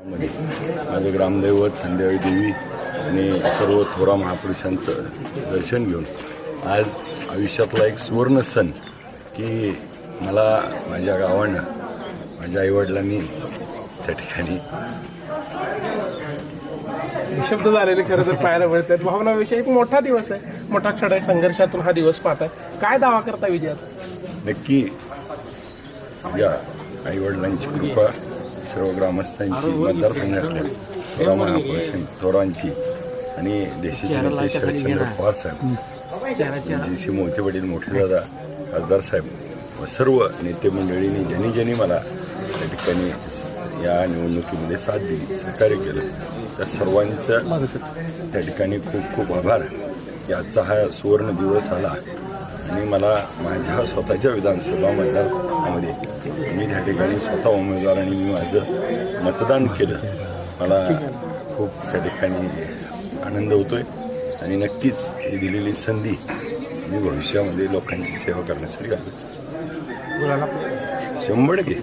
मध्ये. माझं ग्रामदैवत संध्याकाळी देवी आणि सर्व थोरा महापुरुषांचं दर्शन घेऊन आज आयुष्यातला एक सुवर्ण सण की मला माझ्या गावानं माझ्या आईवडिलांनी त्या ठिकाणी शब्द झालेले खरं तर पाहायला मिळतात. भावनाविषयी एक मोठा दिवस आहे. मोठा क्षण आहे. संघर्षातून हा दिवस पाहताय काय दावा करता विजयात नक्की माझ्या आईवडिलांची कृपा सर्व ग्रामस्थांची मतदारसंघातल्या महापुरुषां थोरांची आणि देशाचे नेते शरदचंद्र पवार साहेब. जी सी मोहिते वडील मोठे दादा खासदार साहेब व सर्व नेते मंडळींनी ज्यांनी ज्यांनी मला त्या ठिकाणी या निवडणुकीमध्ये साथ दिली सहकार्य केलं त्या सर्वांचं त्या ठिकाणी खूप खूप आभार. की आजचा हा सुवर्ण दिवस आला आणि मला माझ्या स्वतःच्या विधानसभा मतदारसंघामध्ये मी त्या ठिकाणी स्वतः उमेदवार आणि मी माझं मतदान केलं. मला खूप त्या ठिकाणी आनंद होतोय आणि नक्कीच ही दिलेली संधी मी भविष्यामध्ये लोकांची सेवा करण्यासाठी घालतो. शंभर टक्के.